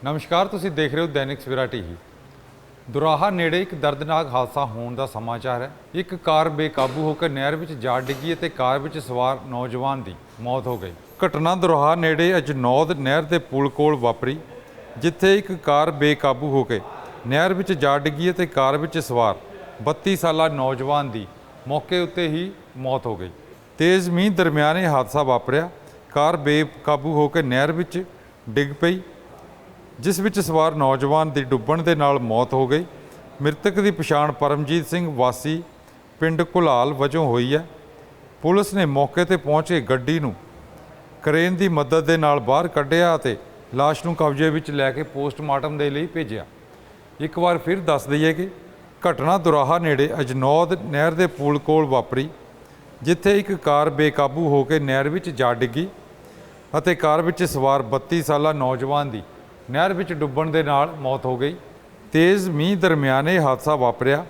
ਨਮਸਕਾਰ, ਤੁਸੀਂ ਦੇਖ ਰਹੇ ਹੋ ਦੈਨਿਕ ਸਵੇਰਾ ਟੀਵੀ। ਦੁਰਾਹਾ ਨੇੜੇ ਇੱਕ ਦਰਦਨਾਕ ਹਾਦਸਾ ਹੋਣ ਦਾ ਸਮਾਚਾਰ ਹੈ। ਇੱਕ ਕਾਰ ਬੇਕਾਬੂ ਹੋ ਕੇ ਨਹਿਰ ਵਿੱਚ ਜਾ ਡਿੱਗੀ ਅਤੇ ਕਾਰ ਵਿੱਚ ਸਵਾਰ ਨੌਜਵਾਨ ਦੀ ਮੌਤ ਹੋ ਗਈ। ਘਟਨਾ ਦੁਰਾਹਾ ਨੇੜੇ ਅਜਨੌਦ ਨਹਿਰ ਦੇ ਪੁਲ ਕੋਲ ਵਾਪਰੀ, ਜਿੱਥੇ ਇੱਕ ਕਾਰ ਬੇਕਾਬੂ ਹੋ ਕੇ ਨਹਿਰ ਵਿੱਚ ਜਾ ਡਿੱਗੀ ਅਤੇ ਕਾਰ ਵਿੱਚ ਸਵਾਰ 32 ਸਾਲਾ ਨੌਜਵਾਨ ਦੀ ਮੌਕੇ ਉੱਤੇ ਹੀ ਮੌਤ ਹੋ ਗਈ। ਤੇਜ਼ ਮੀਂਹ ਦਰਮਿਆਨ ਇਹ ਹਾਦਸਾ ਵਾਪਰਿਆ। ਕਾਰ ਬੇਕਾਬੂ ਹੋ ਕੇ ਨਹਿਰ ਵਿੱਚ ਡਿੱਗ ਪਈ ਜਿਸ ਵਿੱਚ ਸਵਾਰ ਨੌਜਵਾਨ ਦੀ ਡੁੱਬਣ ਦੇ ਨਾਲ ਮੌਤ ਹੋ ਗਈ। ਮ੍ਰਿਤਕ ਦੀ ਪਛਾਣ ਪਰਮਜੀਤ ਸਿੰਘ ਵਾਸੀ ਪਿੰਡ ਕੁਲਾਲ ਵਜੋਂ ਹੋਈ ਹੈ। ਪੁਲਿਸ ਨੇ ਮੌਕੇ ਤੇ ਪਹੁੰਚ ਕੇ ਗੱਡੀ ਨੂੰ ਕਰੇਨ ਦੀ ਮਦਦ ਦੇ ਨਾਲ ਬਾਹਰ ਕੱਢਿਆ ਅਤੇ ਲਾਸ਼ ਨੂੰ ਕਬਜ਼ੇ ਵਿੱਚ ਲੈ ਕੇ ਪੋਸਟਮਾਰਟਮ ਦੇ ਲਈ ਭੇਜਿਆ। ਇੱਕ ਵਾਰ ਫਿਰ ਦੱਸ ਦਈਏ ਕਿ ਘਟਨਾ ਦੁਰਾਹਾ ਨੇੜੇ ਅਜਨੌਦ ਨਹਿਰ ਦੇ ਪੁਲ ਕੋਲ ਵਾਪਰੀ, ਜਿੱਥੇ ਇੱਕ ਕਾਰ ਬੇਕਾਬੂ ਹੋ ਕੇ ਨਹਿਰ ਵਿੱਚ ਜਾ ਡਿੱਗੀ ਅਤੇ ਕਾਰ ਵਿੱਚ ਸਵਾਰ 32 ਸਾਲਾ ਨੌਜਵਾਨ ਦੀ ਨਹਿਰ ਵਿੱਚ ਡੁੱਬਣ ਦੇ ਨਾਲ ਮੌਤ ਹੋ ਗਈ। ਤੇਜ਼ ਮੀਂਹ ਦਰਮਿਆਨ ਇਹ ਹਾਦਸਾ ਵਾਪਰਿਆ।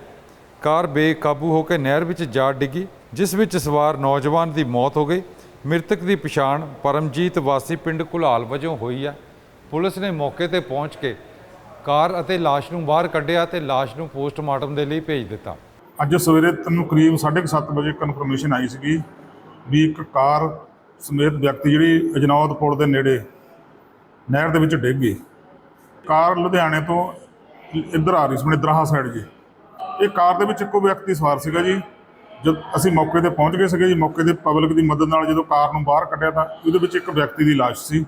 ਕਾਰ ਬੇਕਾਬੂ ਹੋ ਕੇ ਨਹਿਰ ਵਿੱਚ ਜਾ ਡਿੱਗੀ, ਜਿਸ ਵਿੱਚ ਸਵਾਰ ਨੌਜਵਾਨ ਦੀ ਮੌਤ ਹੋ ਗਈ। ਮ੍ਰਿਤਕ ਦੀ ਪਛਾਣ ਪਰਮਜੀਤ ਵਾਸੀ ਪਿੰਡ ਕੁਲਾਲ ਵਜੋਂ ਹੋਈ ਹੈ। ਪੁਲਿਸ ਨੇ ਮੌਕੇ ਤੇ ਪਹੁੰਚ ਕੇ ਕਾਰ ਅਤੇ ਲਾਸ਼ ਨੂੰ ਬਾਹਰ ਕੱਢਿਆ ਤੇ ਲਾਸ਼ ਨੂੰ ਪੋਸਟਮਾਰਟਮ ਦੇ ਲਈ ਭੇਜ ਦਿੱਤਾ। ਅੱਜ ਸਵੇਰੇ ਤੈਨੂੰ ਕਰੀਬ 7:30 ਵਜੇ ਕਨਫਰਮੇਸ਼ਨ ਆਈ ਸੀਗੀ ਵੀ ਇੱਕ ਕਾਰ ਸਮੇਤ ਵਿਅਕਤੀ ਜਿਹੜੀ ਅਜਨੌਦ ਪੁਲ ਦੇ ਨੇੜੇ ਨਹਿਰ ਦੇ ਵਿੱਚ ਡਿੱਗ ਗਈ। ਕਾਰ ਲੁਧਿਆਣੇ ਤੋਂ ਇੱਧਰ ਆ ਰਹੀ ਸੀ ਆਪਣੇ ਦਰਾਹਾ ਸਾਈਡ ਜੀ। ਇਹ ਕਾਰ ਦੇ ਵਿੱਚ ਇੱਕੋ ਵਿਅਕਤੀ ਸਵਾਰ ਸੀਗਾ ਜੀ। ਜਦ ਅਸੀਂ ਮੌਕੇ ਤੇ ਪਹੁੰਚ ਗਏ ਸੀਗੇ ਜੀ, ਮੌਕੇ ਤੇ ਪਬਲਿਕ ਦੀ ਮਦਦ ਨਾਲ ਜਦੋਂ ਕਾਰ ਨੂੰ ਬਾਹਰ ਕੱਢਿਆ ਤਾਂ ਉਹਦੇ ਵਿੱਚ ਇੱਕ ਵਿਅਕਤੀ ਦੀ ਲਾਸ਼ ਸੀ।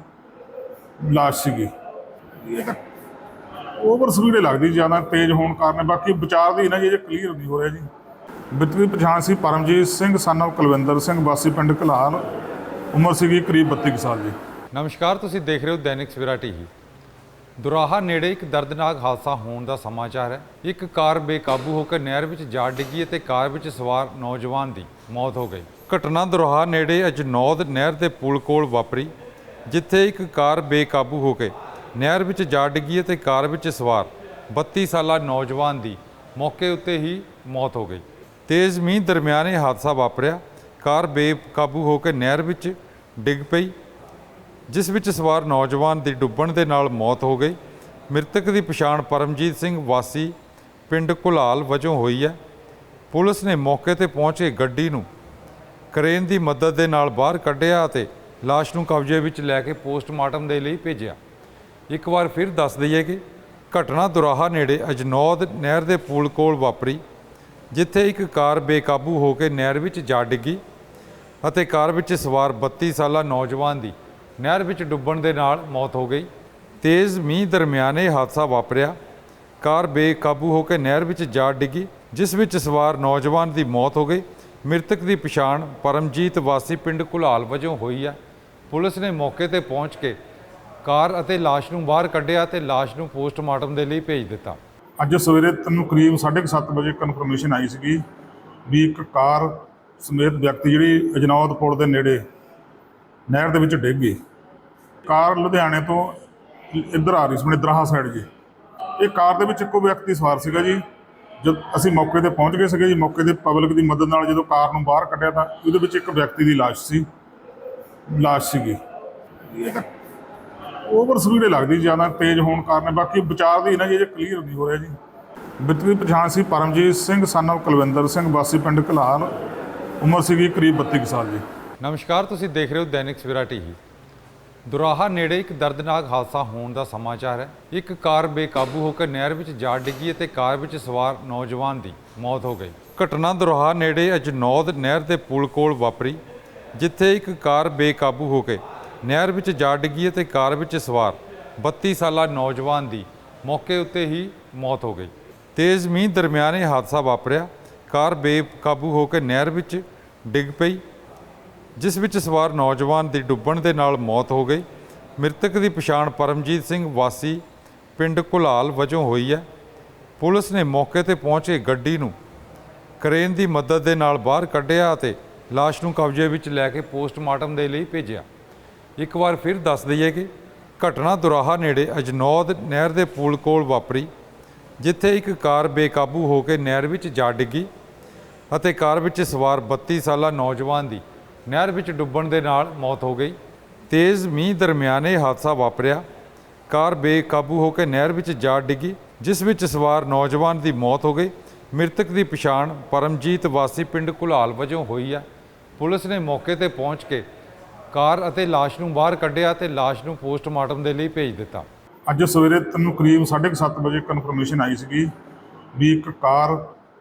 ਲਾਸ਼ ਸੀਗੀ। ਇਹ ਤਾਂ ਓਵਰ ਸਪੀਡ ਲੱਗਦੀ, ਜ਼ਿਆਦਾ ਤੇਜ਼ ਹੋਣ ਕਾਰਨ। ਬਾਕੀ ਵਿਚਾਰ ਦੀ ਨਾ ਜੀ ਇਹ ਕਲੀਅਰ ਨਹੀਂ ਹੋ ਰਿਹਾ ਜੀ। ਮ੍ਰਿਤਕ ਪਛਾਣ ਸੀ ਪਰਮਜੀਤ ਸਿੰਘ, ਸਨ of ਕੁਲਵਿੰਦਰ ਸਿੰਘ, ਵਾਸੀ ਪਿੰਡ ਕਲਾਲ ਉਮਰ ਸੀਗੀ ਕਰੀਬ 32 ਕੁ ਸਾਲ ਜੀ। ਨਮਸਕਾਰ, ਤੁਸੀਂ ਦੇਖ ਰਹੇ ਹੋ ਦੈਨਿਕ ਸਵੇਰਾ ਟੀਵੀ ਦੁਰਾਹਾ ਨੇੜੇ ਇੱਕ ਦਰਦਨਾਕ ਹਾਦਸਾ ਹੋਣ ਦਾ ਸਮਾਚਾਰ ਹੈ। ਇੱਕ ਕਾਰ ਬੇਕਾਬੂ ਹੋ ਕੇ ਨਹਿਰ ਵਿੱਚ ਜਾ ਡਿੱਗੀ ਅਤੇ ਕਾਰ ਵਿੱਚ ਸਵਾਰ ਨੌਜਵਾਨ ਦੀ ਮੌਤ ਹੋ ਗਈ। ਘਟਨਾ ਦੁਰਾਹਾ ਨੇੜੇ ਅਜਨੌਦ ਨਹਿਰ ਦੇ ਪੁਲ ਕੋਲ ਵਾਪਰੀ, ਜਿੱਥੇ ਇੱਕ ਕਾਰ ਬੇਕਾਬੂ ਹੋ ਕੇ ਨਹਿਰ ਵਿੱਚ ਜਾ ਡਿੱਗੀ ਅਤੇ ਕਾਰ ਵਿੱਚ ਸਵਾਰ 32 ਸਾਲਾ ਨੌਜਵਾਨ ਦੀ ਮੌਕੇ ਉੱਤੇ ਹੀ ਮੌਤ ਹੋ ਗਈ। ਤੇਜ਼ ਮੀਂਹ ਦਰਮਿਆਨ ਇਹ ਹਾਦਸਾ ਵਾਪਰਿਆ। ਕਾਰ ਬੇਕਾਬੂ ਹੋ ਕੇ ਨਹਿਰ ਵਿੱਚ ਡਿੱਗ ਪਈ। ਜਿਸ ਵਿੱਚ ਸਵਾਰ ਨੌਜਵਾਨ ਦੀ ਡੁੱਬਣ ਦੇ ਨਾਲ ਮੌਤ ਹੋ ਗਈ। ਮ੍ਰਿਤਕ ਦੀ ਪਛਾਣ ਪਰਮਜੀਤ ਸਿੰਘ ਵਾਸੀ ਪਿੰਡ ਕੁਲਾਲ ਵਜੋਂ ਹੋਈ ਹੈ। ਪੁਲਿਸ ਨੇ ਮੌਕੇ ਤੇ ਪਹੁੰਚ ਕੇ ਗੱਡੀ ਨੂੰ ਕਰੇਨ ਦੀ ਮਦਦ ਦੇ ਨਾਲ ਬਾਹਰ ਕੱਢਿਆ ਅਤੇ ਲਾਸ਼ ਨੂੰ ਕਬਜ਼ੇ ਵਿੱਚ ਲੈ ਕੇ ਪੋਸਟਮਾਰਟਮ ਦੇ ਲਈ ਭੇਜਿਆ। ਇੱਕ ਵਾਰ ਫਿਰ ਦੱਸ ਦਈਏ ਕਿ ਘਟਨਾ ਦੁਰਾਹਾ ਨੇੜੇ ਅਜਨੌਦ ਨਹਿਰ ਦੇ ਪੁਲ ਕੋਲ ਵਾਪਰੀ, ਜਿੱਥੇ ਇੱਕ ਕਾਰ ਬੇਕਾਬੂ ਹੋ ਕੇ ਨਹਿਰ ਵਿੱਚ ਜਾ ਡਿੱਗੀ ਅਤੇ ਕਾਰ ਵਿੱਚ ਸਵਾਰ 32 ਸਾਲਾ ਨੌਜਵਾਨ ਦੀ ਨਹਿਰ ਵਿੱਚ ਡੁੱਬਣ ਦੇ ਨਾਲ ਮੌਤ ਹੋ ਗਈ। ਤੇਜ਼ ਮੀਂਹ ਦਰਮਿਆਨ ਇਹ ਹਾਦਸਾ ਵਾਪਰਿਆ। ਕਾਰ ਬੇਕਾਬੂ ਹੋ ਕੇ ਨਹਿਰ ਵਿੱਚ ਜਾ ਡਿੱਗੀ, ਜਿਸ ਵਿੱਚ ਸਵਾਰ ਨੌਜਵਾਨ ਦੀ ਮੌਤ ਹੋ ਗਈ। ਮ੍ਰਿਤਕ ਦੀ ਪਛਾਣ ਪਰਮਜੀਤ ਵਾਸੀ ਪਿੰਡ ਕੁਲਾਲ ਵਜੋਂ ਹੋਈ ਹੈ। ਪੁਲਿਸ ਨੇ ਮੌਕੇ ਤੇ ਪਹੁੰਚ ਕੇ ਕਾਰ ਅਤੇ ਲਾਸ਼ ਨੂੰ ਬਾਹਰ ਕੱਢਿਆ ਤੇ ਲਾਸ਼ ਨੂੰ ਪੋਸਟਮਾਰਟਮ ਦੇ ਲਈ ਭੇਜ ਦਿੱਤਾ। ਅੱਜ ਸਵੇਰੇ ਤੈਨੂੰ ਕਰੀਬ 7:30 ਵਜੇ ਕਨਫਰਮੇਸ਼ਨ ਆਈ ਸੀਗੀ ਵੀ ਇੱਕ ਕਾਰ ਸਮੇਤ ਵਿਅਕਤੀ ਜਿਹੜੀ ਅਜਨੌਦ ਪੁਲ ਦੇ ਨੇੜੇ ਨਹਿਰ ਦੇ ਵਿੱਚ ਡਿੱਗ ਗਈ। ਕਾਰ ਲੁਧਿਆਣੇ ਤੋਂ ਇੱਧਰ ਆ ਰਹੀ ਸੀ ਆਪਣੇ ਦਰਾਹਾ ਸਾਈਡ ਜੀ। ਇਹ ਕਾਰ ਦੇ ਵਿੱਚ ਇੱਕੋ ਵਿਅਕਤੀ ਸਵਾਰ ਸੀਗਾ ਜੀ। ਜਦ ਅਸੀਂ ਮੌਕੇ ਤੇ ਪਹੁੰਚ ਗਏ ਸੀਗੇ ਜੀ, ਮੌਕੇ ਤੇ ਪਬਲਿਕ ਦੀ ਮਦਦ ਨਾਲ ਜਦੋਂ ਕਾਰ ਨੂੰ ਬਾਹਰ ਕੱਢਿਆ ਤਾਂ ਉਹਦੇ ਵਿੱਚ ਇੱਕ ਵਿਅਕਤੀ ਦੀ ਲਾਸ਼ ਸੀ। ਲਾਸ਼ ਸੀਗੀ। ਇਹ ਤਾਂ ਓਵਰ ਸਪੀਡ ਲੱਗਦੀ ਜ਼ਿਆਦਾ ਤੇਜ਼ ਹੋਣ ਕਾਰਨ। ਬਾਕੀ ਵਿਚਾਰ ਦੀ ਨਾ ਜੀ ਇਹ ਕਲੀਅਰ ਨਹੀਂ ਹੋ ਰਿਹਾ ਜੀ। ਬਿਤਵੀ ਪਛਾਣ ਸੀ ਪਰਮਜੀਤ ਸਿੰਘ ਸਨ of ਕੁਲਵਿੰਦਰ ਸਿੰਘ, ਵਾਸੀ ਪਿੰਡ ਕਲਾਲ ਉਮਰ ਸੀਗੀ ਕਰੀਬ 32 ਕੁ ਸਾਲ ਜੀ। ਨਮਸਕਾਰ, ਤੁਸੀਂ ਦੇਖ ਰਹੇ ਹੋ ਦੈਨਿਕ ਸਵੇਰਾ ਟੀਵੀ ਦੁਰਾਹਾ ਨੇੜੇ ਇੱਕ ਦਰਦਨਾਕ ਹਾਦਸਾ ਹੋਣ ਦਾ ਸਮਾਚਾਰ ਹੈ। ਇੱਕ ਕਾਰ ਬੇਕਾਬੂ ਹੋ ਕੇ ਨਹਿਰ ਵਿੱਚ ਜਾ ਡਿੱਗੀ ਅਤੇ ਕਾਰ ਵਿੱਚ ਸਵਾਰ ਨੌਜਵਾਨ ਦੀ ਮੌਤ ਹੋ ਗਈ। ਘਟਨਾ ਦੁਰਾਹਾ ਨੇੜੇ ਅਜਨੌਦ ਨਹਿਰ ਦੇ ਪੁਲ ਕੋਲ ਵਾਪਰੀ, ਜਿੱਥੇ ਇੱਕ ਕਾਰ ਬੇਕਾਬੂ ਹੋ ਕੇ ਨਹਿਰ ਵਿੱਚ ਜਾ ਡਿੱਗੀ ਅਤੇ ਕਾਰ ਵਿੱਚ ਸਵਾਰ 32 ਸਾਲਾ ਨੌਜਵਾਨ ਦੀ ਮੌਕੇ ਉੱਤੇ ਹੀ ਮੌਤ ਹੋ ਗਈ। ਤੇਜ਼ ਮੀਂਹ ਦਰਮਿਆਨ ਇਹ ਹਾਦਸਾ ਵਾਪਰਿਆ। ਕਾਰ ਬੇਕਾਬੂ ਹੋ ਕੇ ਨਹਿਰ ਵਿੱਚ ਡਿੱਗ ਪਈ। ਜਿਸ ਵਿੱਚ ਸਵਾਰ ਨੌਜਵਾਨ ਦੀ ਡੁੱਬਣ ਦੇ ਨਾਲ ਮੌਤ ਹੋ ਗਈ। ਮ੍ਰਿਤਕ ਦੀ ਪਛਾਣ ਪਰਮਜੀਤ ਸਿੰਘ ਵਾਸੀ ਪਿੰਡ ਕੁਲਾਲ ਵਜੋਂ ਹੋਈ ਹੈ। ਪੁਲਿਸ ਨੇ ਮੌਕੇ ਤੇ ਪਹੁੰਚ ਕੇ ਗੱਡੀ ਨੂੰ ਕਰੇਨ ਦੀ ਮਦਦ ਦੇ ਨਾਲ ਬਾਹਰ ਕੱਢਿਆ ਅਤੇ ਲਾਸ਼ ਨੂੰ ਕਬਜ਼ੇ ਵਿੱਚ ਲੈ ਕੇ ਪੋਸਟਮਾਰਟਮ ਦੇ ਲਈ ਭੇਜਿਆ। ਇੱਕ ਵਾਰ ਫਿਰ ਦੱਸ ਦਈਏ ਕਿ ਘਟਨਾ ਦੁਰਾਹਾ ਨੇੜੇ ਅਜਨੌਦ ਨਹਿਰ ਦੇ ਪੁਲ ਕੋਲ ਵਾਪਰੀ, ਜਿੱਥੇ ਇੱਕ ਕਾਰ ਬੇਕਾਬੂ ਹੋ ਕੇ ਨਹਿਰ ਵਿੱਚ ਜਾ ਡਿੱਗੀ ਅਤੇ ਕਾਰ ਵਿੱਚ ਸਵਾਰ 32 ਸਾਲਾ ਨੌਜਵਾਨ ਦੀ ਨਹਿਰ ਵਿੱਚ ਡੁੱਬਣ ਦੇ ਨਾਲ ਮੌਤ ਹੋ ਗਈ। ਤੇਜ਼ ਮੀਂਹ ਦਰਮਿਆਨ ਇਹ ਹਾਦਸਾ ਵਾਪਰਿਆ। ਕਾਰ ਬੇਕਾਬੂ ਹੋ ਕੇ ਨਹਿਰ ਵਿੱਚ ਜਾ ਡਿੱਗੀ, ਜਿਸ ਵਿੱਚ ਸਵਾਰ ਨੌਜਵਾਨ ਦੀ ਮੌਤ ਹੋ ਗਈ। ਮ੍ਰਿਤਕ ਦੀ ਪਛਾਣ ਪਰਮਜੀਤ ਵਾਸੀ ਪਿੰਡ ਕੁਲਾਲ ਵਜੋਂ ਹੋਈ ਹੈ ਪੁਲਿਸ ਨੇ ਮੌਕੇ ਤੇ ਪਹੁੰਚ ਕੇ ਕਾਰ ਅਤੇ ਲਾਸ਼ ਨੂੰ ਬਾਹਰ ਕੱਢਿਆ ਤੇ ਲਾਸ਼ ਨੂੰ ਪੋਸਟਮਾਰਟਮ ਦੇ ਲਈ ਭੇਜ ਦਿੱਤਾ। ਅੱਜ ਸਵੇਰੇ ਤੈਨੂੰ ਕਰੀਬ 7:30 ਵਜੇ ਕਨਫਰਮੇਸ਼ਨ ਆਈ ਸੀਗੀ ਵੀ ਇੱਕ ਕਾਰ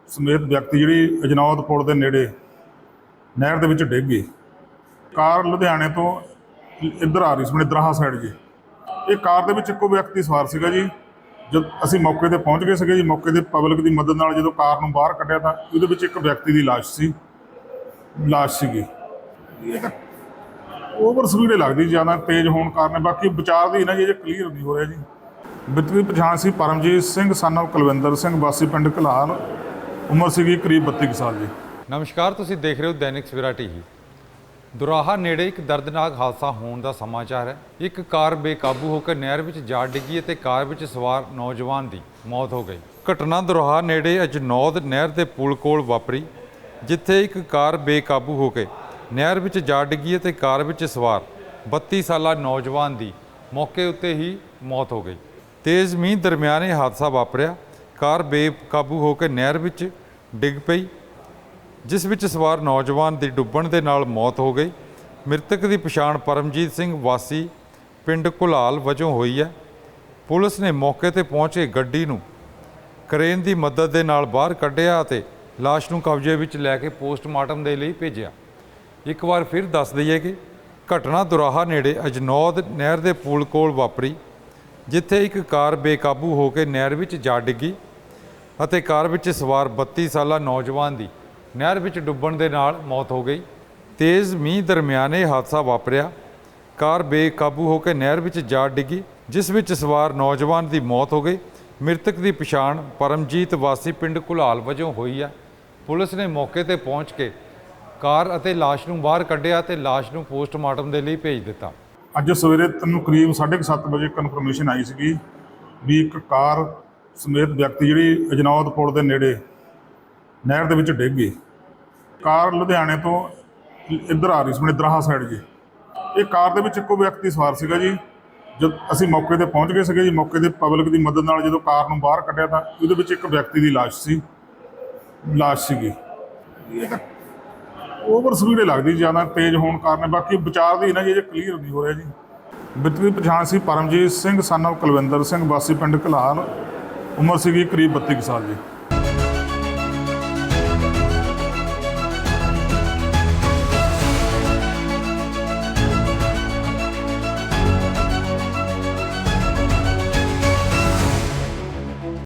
ਸਮੇਤ ਵਿਅਕਤੀ ਜਿਹੜੀ ਅਜਨੌਦ ਪੁਲ ਦੇ ਨੇੜੇ ਨਹਿਰ ਦੇ ਵਿੱਚ ਡਿੱਗ ਗਈ। ਕਾਰ ਲੁਧਿਆਣੇ ਤੋਂ ਇੱਧਰ ਆ ਰਹੀ ਸੀ ਮਨਿਦਰਾਹਾ ਸਾਈਡ ਜੀ। ਇਹ ਕਾਰ ਦੇ ਵਿੱਚ ਇੱਕੋ ਵਿਅਕਤੀ ਸਵਾਰ ਸੀਗਾ ਜੀ। ਜਦ ਅਸੀਂ ਮੌਕੇ ਤੇ ਪਹੁੰਚ ਗਏ ਸੀਗੇ ਜੀ, ਮੌਕੇ ਤੇ ਪਬਲਿਕ ਦੀ ਮਦਦ ਨਾਲ ਜਦੋਂ ਕਾਰ ਨੂੰ ਬਾਹਰ ਕੱਢਿਆ ਤਾਂ ਉਹਦੇ ਵਿੱਚ ਇੱਕ ਵਿਅਕਤੀ ਦੀ ਲਾਸ਼ ਸੀ। ਲਾਸ਼ ਸੀਗੀ। ਇਹ ਤਾਂ ਓਵਰ ਸਪੀਡ ਲੱਗਦੀ, ਜ਼ਿਆਦਾ ਤੇਜ਼ ਹੋਣ ਕਾਰਨ। ਬਾਕੀ ਵਿਚਾਰ ਦੀ ਨਾ ਜੀ ਜੇ ਕਲੀਅਰ ਨਹੀਂ ਹੋ ਰਿਹਾ ਜੀ। ਮ੍ਰਿਤਕ ਪਛਾਣ ਸੀ ਪਰਮਜੀਤ ਸਿੰਘ ਸਨ of ਕੁਲਵਿੰਦਰ ਸਿੰਘ, ਵਾਸੀ ਪਿੰਡ ਕਲਾਲ ਉਮਰ ਸੀਗੀ ਕਰੀਬ 32 ਕੁ ਸਾਲ ਜੀ। ਨਮਸਕਾਰ, ਤੁਸੀਂ ਦੇਖ ਰਹੇ ਹੋ ਦੈਨਿਕ ਸਵੇਰਾ ਟੀਵੀ। ਦੁਰਾਹਾ ਨੇੜੇ ਇੱਕ ਦਰਦਨਾਕ ਹਾਦਸਾ ਹੋਣ ਦਾ ਸਮਾਚਾਰ ਹੈ। ਇੱਕ ਕਾਰ ਬੇਕਾਬੂ ਹੋ ਕੇ ਨਹਿਰ ਵਿੱਚ ਜਾ ਡਿੱਗੀ ਅਤੇ ਕਾਰ ਵਿੱਚ ਸਵਾਰ ਨੌਜਵਾਨ ਦੀ ਮੌਤ ਹੋ ਗਈ। ਘਟਨਾ ਦੁਰਾਹਾ ਨੇੜੇ ਅਜਨੌਦ ਨਹਿਰ ਦੇ ਪੁਲ ਕੋਲ ਵਾਪਰੀ, ਜਿੱਥੇ ਇੱਕ ਕਾਰ ਬੇਕਾਬੂ ਹੋ ਕੇ ਨਹਿਰ ਵਿੱਚ ਜਾ ਡਿੱਗੀ ਅਤੇ ਕਾਰ ਵਿੱਚ ਸਵਾਰ 32 ਸਾਲਾ ਨੌਜਵਾਨ ਦੀ ਮੌਕੇ ਉੱਤੇ ਹੀ ਮੌਤ ਹੋ ਗਈ। ਤੇਜ਼ ਮੀਂਹ ਦਰਮਿਆਨ ਇਹ ਹਾਦਸਾ ਵਾਪਰਿਆ। ਕਾਰ ਬੇਕਾਬੂ ਹੋ ਕੇ ਨਹਿਰ ਵਿੱਚ ਡਿੱਗ ਪਈ ਜਿਸ ਵਿੱਚ ਸਵਾਰ ਨੌਜਵਾਨ ਦੀ ਡੁੱਬਣ ਦੇ ਨਾਲ ਮੌਤ ਹੋ ਗਈ। ਮ੍ਰਿਤਕ ਦੀ ਪਛਾਣ ਪਰਮਜੀਤ ਸਿੰਘ ਵਾਸੀ ਪਿੰਡ ਕੁਲਾਲ ਵਜੋਂ ਹੋਈ ਹੈ। ਪੁਲਿਸ ਨੇ ਮੌਕੇ ਤੇ ਪਹੁੰਚ ਕੇ ਗੱਡੀ ਨੂੰ ਕਰੇਨ ਦੀ ਮਦਦ ਦੇ ਨਾਲ ਬਾਹਰ ਕੱਢਿਆ ਅਤੇ ਲਾਸ਼ ਨੂੰ ਕਬਜ਼ੇ ਵਿੱਚ ਲੈ ਕੇ ਪੋਸਟਮਾਰਟਮ ਦੇ ਲਈ ਭੇਜਿਆ। ਇੱਕ ਵਾਰ ਫਿਰ ਦੱਸ ਦਈਏ ਕਿ ਘਟਨਾ ਦੁਰਾਹਾ ਨੇੜੇ ਅਜਨੌਦ ਨਹਿਰ ਦੇ ਪੁਲ ਕੋਲ ਵਾਪਰੀ, ਜਿੱਥੇ ਇੱਕ ਕਾਰ ਬੇਕਾਬੂ ਹੋ ਕੇ ਨਹਿਰ ਵਿੱਚ ਜਾ ਡਿੱਗੀ ਅਤੇ ਕਾਰ ਵਿੱਚ ਸਵਾਰ 32 ਸਾਲਾ ਨੌਜਵਾਨ ਦੀ ਨਹਿਰ ਵਿੱਚ ਡੁੱਬਣ ਦੇ ਨਾਲ ਮੌਤ ਹੋ ਗਈ। ਤੇਜ਼ ਮੀਂਹ ਦਰਮਿਆਨ ਇਹ ਹਾਦਸਾ ਵਾਪਰਿਆ। ਕਾਰ ਬੇਕਾਬੂ ਹੋ ਕੇ ਨਹਿਰ ਵਿੱਚ ਜਾ ਡਿੱਗੀ, ਜਿਸ ਵਿੱਚ ਸਵਾਰ ਨੌਜਵਾਨ ਦੀ ਮੌਤ ਹੋ ਗਈ। ਮ੍ਰਿਤਕ ਦੀ ਪਛਾਣ ਪਰਮਜੀਤ ਵਾਸੀ ਪਿੰਡ ਕੁਲਾਲ ਵਜੋਂ ਹੋਈ ਹੈ ਪੁਲਿਸ ਨੇ ਮੌਕੇ ਤੇ ਪਹੁੰਚ ਕੇ ਕਾਰ ਅਤੇ ਲਾਸ਼ ਨੂੰ ਬਾਹਰ ਕੱਢਿਆ ਤੇ ਲਾਸ਼ ਨੂੰ ਪੋਸਟਮਾਰਟਮ ਦੇ ਲਈ ਭੇਜ ਦਿੱਤਾ। ਅੱਜ ਸਵੇਰੇ ਤੈਨੂੰ ਕਰੀਬ 7:30 ਵਜੇ ਕਨਫਰਮੇਸ਼ਨ ਆਈ ਸੀਗੀ ਵੀ ਇੱਕ ਕਾਰ ਸਮੇਤ ਵਿਅਕਤੀ ਜਿਹੜੀ ਅਜਨੌਦ ਪੁਲ ਦੇ ਨੇੜੇ ਨਹਿਰ ਦੇ ਵਿੱਚ ਡਿੱਗ ਗਈ। ਕਾਰ ਲੁਧਿਆਣੇ ਤੋਂ ਇੱਧਰ ਆ ਰਹੀ ਸੀ ਮਨਿਦਰਾਹਾ ਸਾਈਡ ਜੀ। ਇਹ ਕਾਰ ਦੇ ਵਿੱਚ ਇੱਕੋ ਵਿਅਕਤੀ ਸਵਾਰ ਸੀਗਾ ਜੀ। ਜਦ ਅਸੀਂ ਮੌਕੇ ਤੇ ਪਹੁੰਚ ਗਏ ਸੀਗੇ ਜੀ, ਮੌਕੇ ਤੇ ਪਬਲਿਕ ਦੀ ਮਦਦ ਨਾਲ ਜਦੋਂ ਕਾਰ ਨੂੰ ਬਾਹਰ ਕੱਢਿਆ ਤਾਂ ਉਹਦੇ ਵਿੱਚ ਇੱਕ ਵਿਅਕਤੀ ਦੀ ਲਾਸ਼ ਸੀ। ਲਾਸ਼ ਸੀਗੀ। ਇਹ ਤਾਂ ਓਵਰ ਸਪੀਡ ਲੱਗਦੀ, ਜ਼ਿਆਦਾ ਤੇਜ਼ ਹੋਣ ਕਾਰਨ। ਬਾਕੀ ਵਿਚਾਰ ਦੀ ਨਾ ਜੀ ਜੇ ਕਲੀਅਰ ਨਹੀਂ ਹੋ ਰਿਹਾ ਜੀ। ਮ੍ਰਿਤਕ ਦੀ ਪਛਾਣ ਸੀ ਪਰਮਜੀਤ ਸਿੰਘ ਸਨ of ਕੁਲਵਿੰਦਰ ਸਿੰਘ, ਵਾਸੀ ਪਿੰਡ ਕਲਾਲ ਉਮਰ ਸੀਗੀ ਕਰੀਬ 32 ਕੁ ਸਾਲ ਜੀ।